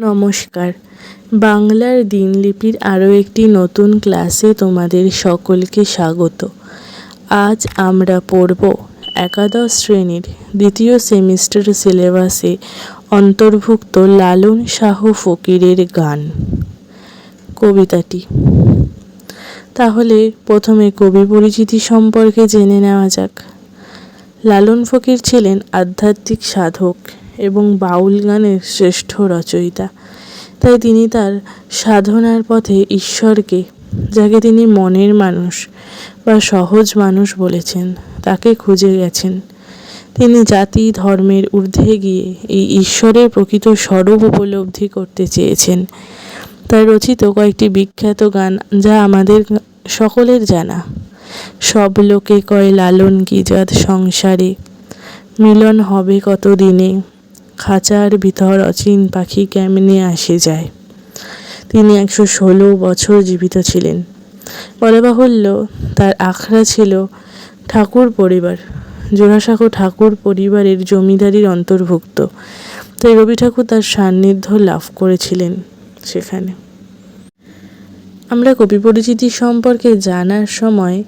নমস্কার। বাংলার দিনলিপির আরও একটি নতুন ক্লাসে তোমাদের সকলকে স্বাগত। আজ আমরা পড়ব একাদশ শ্রেণির দ্বিতীয় সেমিস্টার সিলেবাসে অন্তর্ভুক্ত লালন শাহ ফকিরের গান। কবিতাটি। তাহলে প্রথমে কবি পরিচিতি সম্পর্কে জেনে নেওয়া যাক। লালন ফকির ছিলেন আধ্যাত্মিক সাধক। এবং বাউল গানের শ্রেষ্ঠ রচয়িতা। তাই তিনি তার সাধনার পথে ঈশ্বরকে, যাকে তিনি মনের মানুষ বা সহজ মানুষ বলেছেন, তাকে খুঁজে গেছেন। তিনি জাতি, ধর্মের ঊর্ধ্বে গিয়ে এই ঈশ্বরের প্রকৃত স্বরূপ উপলব্ধি করতে চেয়েছেন। তার রচিত কয়েকটি বিখ্যাত গান যা আমাদের সকলের জানা। সব লোকে কয়, লালন কি জাত সংসারে? মিলন হবে কত দিনে খাঁচার ভিতর অচিন পাখি কেমনে আসে যায়? তিনি একশো ষোলো বছর জীবিত ছিলেন। বলা বাহুল্য তার আখড়া ছিল ঠাকুর পরিবার। জোড়াসাঁকো ঠাকুর পরিবারের জমিদারির অন্তর্ভুক্ত। তাই রবি ঠাকুর তার সান্নিধ্য লাভ করেছিলেন সেখানে। আমরা কবি পরিচিতি সম্পর্কে জানার সময়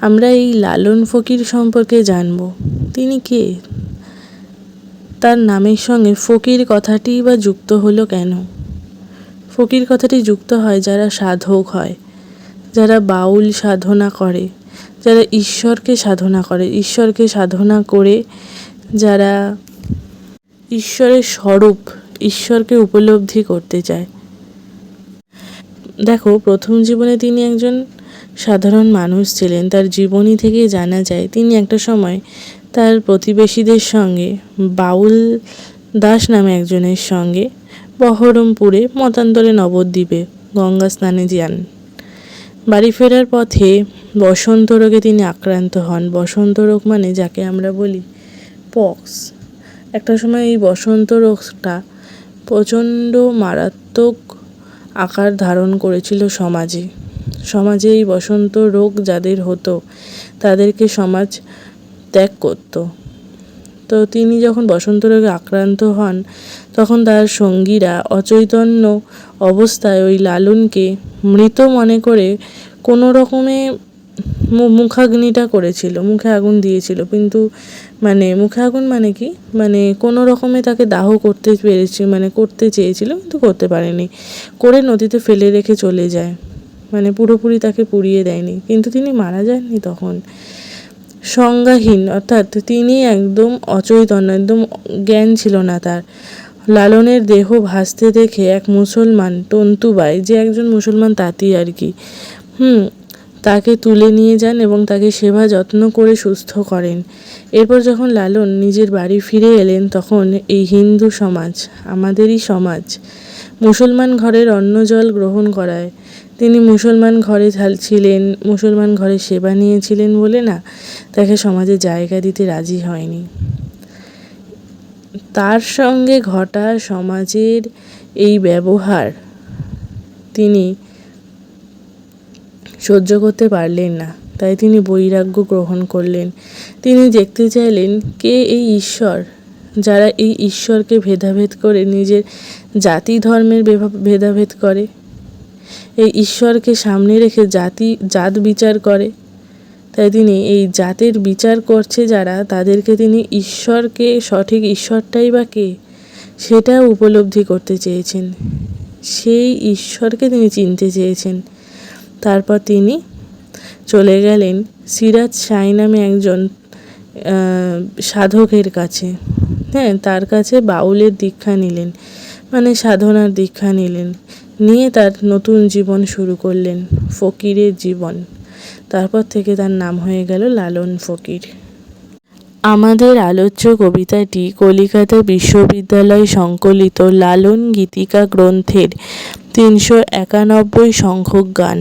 আমরা এই লালন ফকির সম্পর্কে জানব। তিনি কে? তার নামের সঙ্গে ফকির কথাটি বা যুক্ত হলো কেন? ফকির কথাটি যুক্ত হয় যারা সাধক হয়, যারা বাউল সাধনা করে, যারা ঈশ্বরকে সাধনা করে, ঈশ্বরকে সাধনা করে যারা ঈশ্বরের স্বরূপ, ঈশ্বরকে উপলব্ধি করতে চায়। দেখো, প্রথম জীবনে তিনি একজন সাধারণ মানুষ ছিলেন, তার জীবনী থেকে জানা যায় তিনি একটা সময় তার প্রতিবেশীদের সঙ্গে, বাউল দাস নামে একজনের সঙ্গে বহরমপুরে মতান্তরে নবদ্বীপে গঙ্গা স্নানে যান। বাড়ি ফেরার পথে বসন্ত রোগে তিনি আক্রান্ত হন। বসন্ত রোগ মানে যাকে আমরা বলি পক্স। একটা সময় এই বসন্ত রোগটা প্রচণ্ড মারাত্মক আকার ধারণ করেছিল সমাজে। সমাজে এই বসন্ত রোগ যাদের হতো, তাদেরকে সমাজ ত্যাগ করত। তো তিনি যখন বসন্ত রোগে আক্রান্ত হন, তখন তার সঙ্গীরা অচৈতন্য অবস্থায় ওই লালনকে মৃত মনে করে কোনো রকমে মুখাগ্নিটা করেছিল, মুখে আগুন দিয়েছিল। কিন্তু মানে মুখে আগুন মানে কি? মানে কোনো রকমে তাকে দাহ করতে পেরেছি মানে করতে চেয়েছিল, কিন্তু করতে পারেনি। করে নদীতে ফেলে রেখে চলে যায়। মানে পুরোপুরি তাকে পুড়িয়ে দেয়নি। কিন্তু তিনি মারা যাননি তখন। সংজ্ঞাহীন, অর্থাৎ তিনি একদম অচৈতন্য, একদম জ্ঞান ছিল না তার। লালনের দেহ ভাসতে দেখে এক মুসলমান, তন্তুবাই, যে একজন মুসলমান তাঁতি আর কি, হুম, তাকে তুলে নিয়ে যান এবং তাকে সেবা যত্ন করে সুস্থ করেন। এরপর যখন লালন নিজের বাড়ি ফিরে এলেন, তখন এই হিন্দু সমাজ, আমাদেরই সমাজ, মুসলমান ঘরের অন্ন জল গ্রহণ করায়। তিনি মুসলমান ঘরে ছিলেন, মুসলমান ঘরে সেবা নিয়েছিলেন বলে না তাকে সমাজে জায়গা দিতে রাজি হয়নি। তার সঙ্গে ঘটা সমাজের এই ব্যবহার তিনি সহ্য করতে পারলেন না, তাই তিনি বৈরাগ্য গ্রহণ করলেন। তিনি দেখতে চাইলেন, কে এই ঈশ্বর যারা এই ঈশ্বরকে ভেদাভেদ করে, নিজের জাতি ধর্মের ভেদাভেদ করে? এই ঈশ্বরকে সামনে রেখে জাতি, জাত বিচার করে। তাই তিনি এই জাতের বিচার করছে যারা, তাদেরকে তিনি ঈশ্বরকে, সঠিক ঈশ্বরটাই বা কে, সেটা উপলব্ধি করতে চেয়েছেন। সেই ঈশ্বরকে তিনি চিনতে চেয়েছেন। তারপর তিনি চলে গেলেন সিরাজ সাই নামে একজন সাধকের কাছে। হ্যাঁ তার কাছে বাউলের দীক্ষা নিলেন। মানে সাধনার দীক্ষা নিলেন। নিয়ে তার নতুন জীবন শুরু করলেন, ফকিরের জীবন। তারপর থেকে তার নাম হয়ে গেল লালন ফকির। আমাদের আলোচ্য কবিতাটি কলিকাতা বিশ্ববিদ্যালয় সংকলিত লালন গীতিকা গ্রন্থের তিনশো একানব্বই সংখ্যক গান,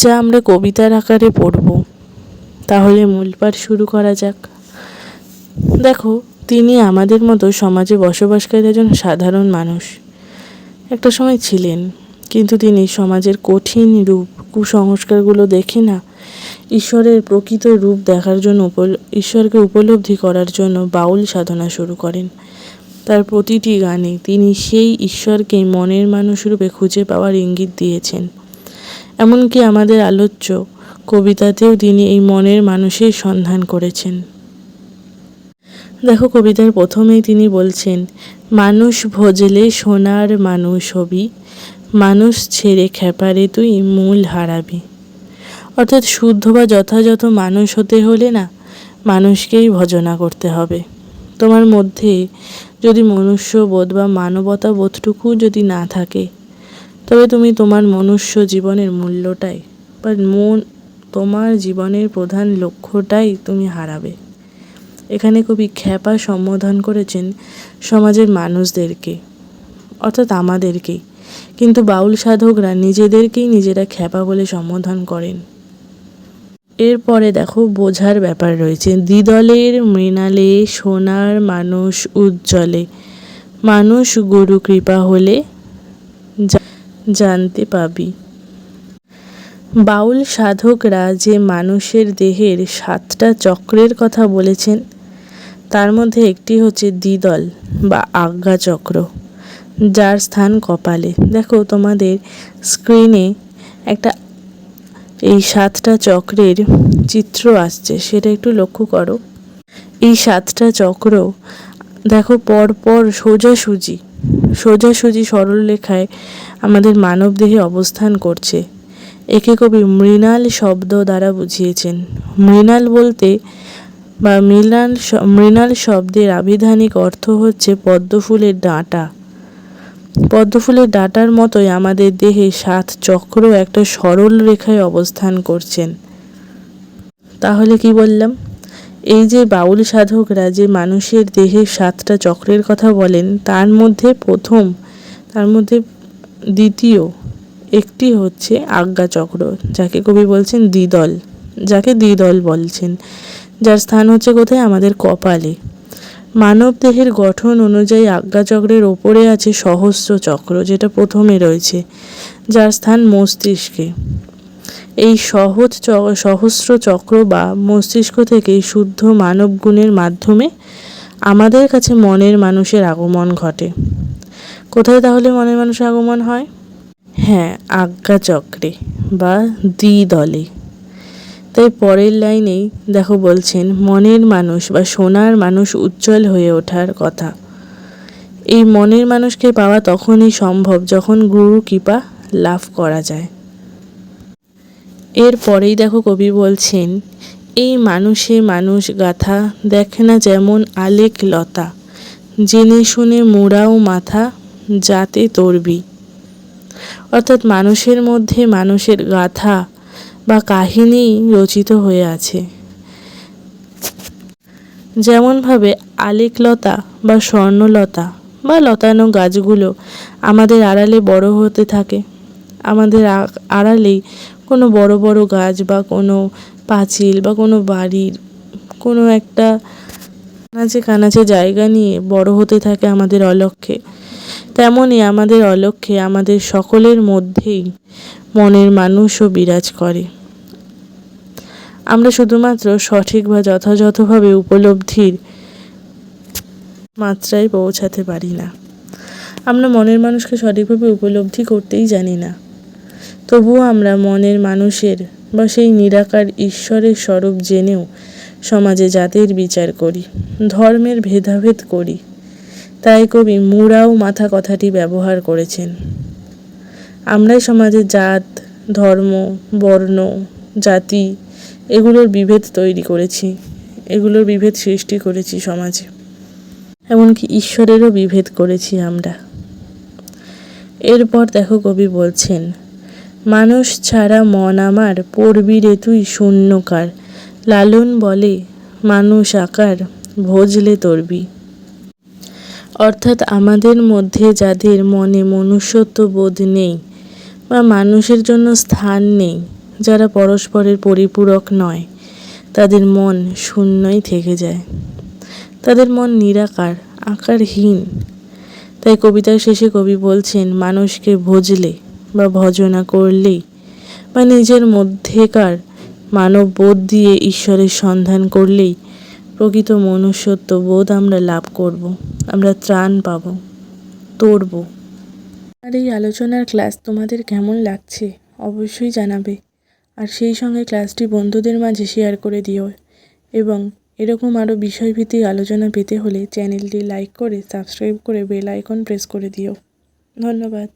যা আমরা কবিতার আকারে পড়ব। তাহলে মূল পাঠ শুরু করা যাক। দেখো, তিনি আমাদের মতো সমাজে বসবাসকারী একজন সাধারণ মানুষ। একটা সময় ছিলেন, কিন্তু তিনি সমাজের কঠিন রূপ, কুসংস্কারগুলো দেখে না, ঈশ্বরের প্রকৃত রূপ দেখার জন্য ঈশ্বরকে উপলব্ধি করার জন্য বাউল সাধনা শুরু করেন। তার প্রতিটি গানে তিনি সেই ঈশ্বরকে মনের মানুষ রূপে খুঁজে পাওয়ার ইঙ্গিত দিয়েছেন। এমনকি আমাদের আলোচ্য কবিতাতেও তিনি এই মনের মানুষের সন্ধান করেছেন। দেখো কবিতার প্রথমেই তিনি বলছেন, মানুষ ভজলে সোনার মানুষ হবি, মানুষ ছেড়ে খেপারে তুই মূল হারাবি। অর্থাৎ শুদ্ধ বা যথাযথ মানুষ হতে হলে না, মানুষকেই ভজনা করতে হবে। তোমার মধ্যে যদি মনুষ্যবোধ বা মানবতা বোধটুকু যদি না থাকে, তবে তুমি তোমার মনুষ্য জীবনের মূল্যটাই বা মন তোমার জীবনের প্রধান লক্ষ্যটাই তুমি হারাবে। এখানে কবি খ্যাপা সম্বোধন করেছেন সমাজের মানুষদেরকে, অর্থাৎ আমাদেরকেই কিন্তু বাউল সাধকরা নিজেদেরকেই নিজেরা খ্যাপা বলে সম্বোধন করেন। এরপরে দেখো বোঝার ব্যাপার রয়েছে। দ্বিদলের মৃণালে সোনার মানুষ উজ্জ্বলে, মানুষ গুরু কৃপা হলে জানতে পাবি। বাউল সাধকরা যে মানুষের দেহের সাতটা চক্রের কথা বলেছেন তার মধ্যে একটি হচ্ছে দ্বিদল বা আজ্ঞা চক্র যার স্থান কপালে। দেখো, তোমাদের স্ক্রিনে একটা এই সাতটা চক্রের চিত্র আসছে, সেটা একটু লক্ষ্য করো। এই সাতটা চক্র, দেখো পর পর সোজাসুজি সোজাসুজি সরল লেখায় আমাদের মানব দেহে অবস্থান করছে। একে কবি মৃণাল শব্দ দ্বারা বুঝিয়েছেন। মৃণাল বলতে বা মৃণাল মৃণাল শব্দের আবিধানিক অর্থ হচ্ছে পদ্মফুলের ডাঁটা। পদ্মফুলের ডাঁটার মতোই আমাদের দেহে সাত চক্র একটা সরল রেখায় অবস্থান করছেন। তাহলে কি বললাম? এই যে বাউল সাধকরা যে মানুষের দেহে সাতটা চক্রের কথা বলেন, তার মধ্যে প্রথম, তার মধ্যে দ্বিতীয় একটি হচ্ছে আজ্ঞা চক্র যাকে কবি বলছেন দ্বিদল, যাকে দ্বিদল বলছেন। যার স্থান হচ্ছে কোথায় আমাদের কপালে। মানব দেহের গঠন অনুযায়ী আজ্ঞাচক্রের ওপরে আছে সহস্র চক্র, যেটা প্রথমে রয়েছে, যার স্থান মস্তিষ্কে। এই সহজ সহস্র চক্র বা মস্তিষ্ক থেকে শুদ্ধ মানব গুণের মাধ্যমে আমাদের কাছে মনের মানুষের আগমন ঘটে। কোথায় তাহলে মনের মানুষের আগমন হয়? হ্যাঁ আজ্ঞাচক্রে বা দ্বিদলে। তাই পরের লাইনেই দেখো বলছেন, মনের মানুষ বা সোনার মানুষ উজ্জ্বল হয়ে ওঠার কথা। এই মনের মানুষকে পাওয়া তখনই সম্ভব যখন গুরু কৃপা লাভ করা যায়। এর পরেই দেখো কবি বলছেন, এই মানুষে মানুষ গাথা দেখে না যেমন আলেক লতা। জেনে শুনে মোড়াও মাথা যাতে তরবি। অর্থাৎ মানুষের মধ্যে মানুষের গাথা বা কাহিনী রচিত হয়ে আছে। যেমনভাবে আলেকলতা বা স্বর্ণলতা বা লতানো গাছগুলো আমাদের আড়ালে বড় হতে থাকে। আমাদের আড়ালেই কোনো বড় বড় গাছ বা কোনো পাঁচিল বা কোনো বাড়ির কোনো একটা কানাচে কানাচে জায়গা নিয়ে বড় হতে থাকে আমাদের অলক্ষ্যে তেমনই আমাদের অলক্ষ্যে আমাদের সকলের মধ্যেই মনের মানুষও বিরাজ করে। আমরা শুধুমাত্র সঠিক বা যথাযথভাবে উপলব্ধির মাত্রায় পৌঁছাতে পারি না। আমরা মনের মানুষকে সঠিকভাবে উপলব্ধি করতেই জানি না। তবুও আমরা মনের মানুষের বা সেই নিরাকার ঈশ্বরের স্বরূপ জেনেও সমাজে জাতির বিচার করি, ধর্মের ভেদাভেদ করি। তাই কবি মুরাও মাথা কথাটি ব্যবহার করেছেন। আমরাই সমাজে জাত, ধর্ম, বর্ণ, জাতি, এগুলোর বিভেদ তৈরি করেছি, এগুলোর বিভেদ সৃষ্টি করেছি সমাজে। এমনকি ঈশ্বরেরও বিভেদ করেছি আমরা। এরপর দেখো কবি বলছেন, মানুষ ছাড়া মন আমার পড়বি রে তুই শূন্যকার। লালন বলে মানুষ আকার, ভোজলে তরবি। অর্থাৎ আমাদের মধ্যে যাদের মনে মনুষ্যত্ব বোধ নেই বা মানুষের জন্য স্থান নেই, যারা পরস্পরের পরিপূরক নয়, তাদের মন শূন্যই থেকে যায়। তাদের মন নিরাকার, আকারহীন। তাই কবিতার শেষে কবি বলছেন, মানুষকে ভজলে বা ভজনা করলেই বা নিজের মধ্যেকার মানব বোধ দিয়ে ঈশ্বরের সন্ধান করলেই প্রকৃত মনুষ্যত্ব বোধ আমরা লাভ করব, আমরা ত্রাণ পাব, তরব। আর এই আলোচনার ক্লাস তোমাদের কেমন লাগছে অবশ্যই জানাবে। আর সেই সঙ্গে ক্লাসটি বন্ধুদের মাঝে শেয়ার করে দিও এবং এরকম আরও বিষয়ভিত্তিক আলোচনা পেতে হলে চ্যানেলটি লাইক করে সাবস্ক্রাইব করে বেল আইকন প্রেস করে দিও। ধন্যবাদ।